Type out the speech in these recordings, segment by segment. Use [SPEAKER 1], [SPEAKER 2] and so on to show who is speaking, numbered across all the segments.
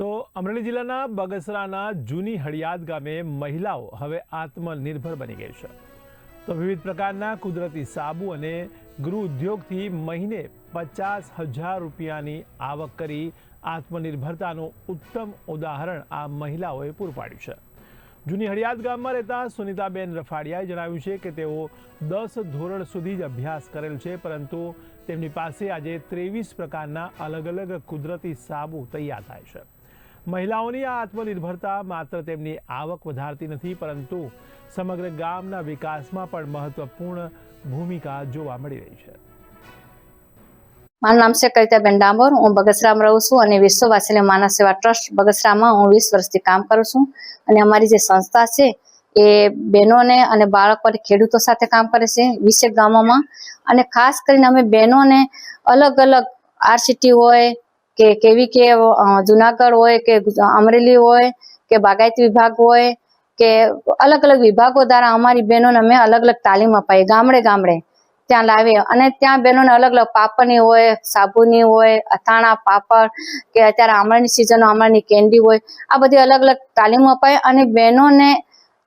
[SPEAKER 1] તો અમરેલી જિલ્લાના બગસરાના જૂની હળિયાદ ગામે મહિલાઓ હવે આત્મનિર્ભર બની ગઈ છે. તો વિવિધ પ્રકારના કુદરતી સાબુ અને ગૃહ ઉદ્યોગથી મહિને પચાસ હજાર રૂપિયાની આવક કરી આત્મનિર્ભરતાનું ઉત્તમ ઉદાહરણ આ મહિલાઓએ પૂરું પાડ્યું છે. જૂની હળિયાદ ગામમાં રહેતા સુનિતાબેન રફાડિયાએ જણાવ્યું છે કે તેઓ દસ ધોરણ સુધી જ અભ્યાસ કરેલ છે, પરંતુ તેમની પાસે આજે ત્રેવીસ પ્રકારના અલગ અલગ કુદરતી સાબુ તૈયાર થાય છે. મહિલાઓની આ આત્મનિર્ભરતા માત્ર તેમની આવક વધારતી નથી, પરંતુ સમગ્ર ગામના વિકાસમાં પણ મહત્વપૂર્ણ ભૂમિકા જોવા મળી રહી છે.
[SPEAKER 2] મારું નામ છે કવિતાબેન ડામોર. હું બગસરામ રહું છું અને વિશ્વ વાત્સલ્ય માનવ સેવા ટ્રસ્ટ બગસરામાં હું વીસ વર્ષથી કામ કરું છું. અને અમારી જે સંસ્થા છે એ બહેનોને અને બાળકો અને ખેડૂતો સાથે કામ કરે છે વીસેક ગામોમાં. અને ખાસ કરીને અમે બહેનોને અલગ અલગ આરસીટી હોય કે કેવી કે જુનાગઢ હોય કે અમરેલી હોય કે બાગાયતી વિભાગ હોય કે અલગ અલગ વિભાગો દ્વારા અમારી બહેનોને અમે અલગ અલગ તાલીમ અપાઈ, ગામડે ગામડે ત્યાં લાવીએ. અને ત્યાં બહેનોને અલગ અલગ પાપડની હોય, સાબુની હોય, અથાણા, પાપડ કે અત્યારે આમળાની સિઝન આમળાની કેન્ડી હોય, આ બધી અલગ અલગ તાલીમ અપાય અને બહેનોને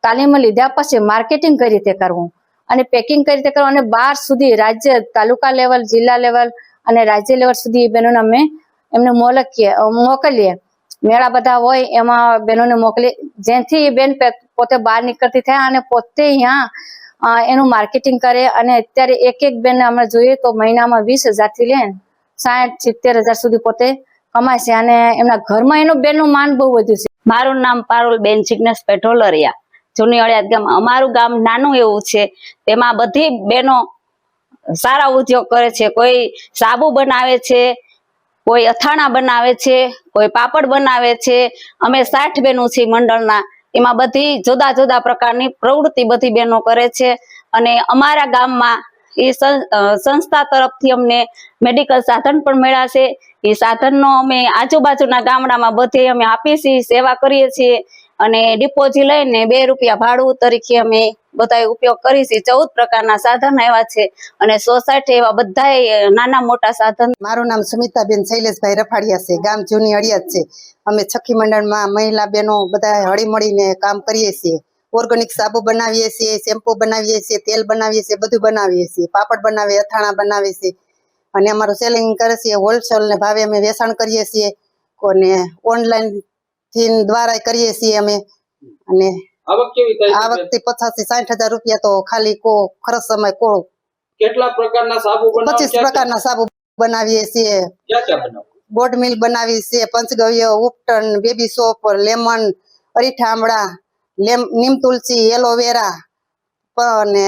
[SPEAKER 2] તાલીમ લીધા પછી માર્કેટિંગ કઈ રીતે કરવું? અને પેકિંગ કઈ રીતે કરવું? અને બહાર સુધી રાજ્ય તાલુકા લેવલ જિલ્લા લેવલ અને રાજ્ય લેવલ સુધી એ બહેનોને અમે એમને મોલકીએ મોકલીએ. મેળા બધા હોય, એમાં બહેનોને મોકલી જેથી બેન પોતે બહાર નીકળતી થાય અને પોતે અહીંયા એનું માર્કેટિંગ કરે અને અત્યારે એક એક બેન અમે જોઈએ તો મહિનામાં વીસ હજારથી લઈને સાઠ, સિત્તેર હજાર સુધી પોતે કમાય છે અને એમના ઘરમાં એનું બેનનું માન બહુ વધ્યું છે.
[SPEAKER 3] મારું નામ પારુલ બેન જિગ્નેશ પેટ્રોલરિયા જૂની અળિયાદ ગામ, અમારું ગામ નાનું એવું છે. તેમાં બધી બહેનો સારા ઉદ્યોગ કરે છે. કોઈ સાબુ બનાવે છે કોઈ અથાણા બનાવે છે, કોઈ પાપડ બનાવે છે, અમે સાઠ બહેનો છીએ મંડળના. એમાં બધી જુદા જુદા પ્રકારની પ્રવૃત્તિ બધી બહેનો કરે છે અને અમારા ગામમાં એ સંસ્થા તરફથી અમને મેડિકલ સાધન પણ મળ્યા છે. એ સાધનનો અમે આજુબાજુના ગામડામાં બધે અમે આપીએ છીએ, સેવા કરીએ છીએ અને ડિપોઝી લઈને બે રૂપિયા ભાડું તરીકે અમે બધાએ ઉપયોગ કરી છે ચૌદ પ્રકારના સાધન આવ્યા છે અને સોસાયટી એવા બધાય નાના મોટા સાધન
[SPEAKER 4] મારું નામ સુમિતાબેન શૈલેષભાઈ રફાડિયા છે. ગામ જૂની અડિયાદ છે. અમે છખી મંડળમાં મહિલા બહેનો બધા હળી મળીને કામ કરીએ છીએ. ઓર્ગેનિક સાબુ બનાવીએ છીએ, શેમ્પુ બનાવીએ છીએ, તેલ બનાવીએ છીએ, બધું બનાવીએ છીએ. પાપડ બનાવીએ અથાણા બનાવીએ છીએ અને અમારું સેલિંગ કરે છે હોલસેલ ને ભાવે અમે વેચાણ કરીએ છીએ. અને ઓનલાઈન દ્વારા કરીએ છીએ અમે. અને આ વખતે પચાસથી સાઠ હજાર રૂપિયા તો ખાલી કો ખરચ સમય કોળો
[SPEAKER 5] કેટલા પ્રકારના સાબુ
[SPEAKER 4] પચીસ પ્રકારના સાબુ બનાવીએ છીએ. બોટ મિલ બનાવી છે પંચગવ્ય ઉપટન બેબી સોપ લેમન અરીઠા આમળા લેમ નીમ તુલસી એલોવેરા અને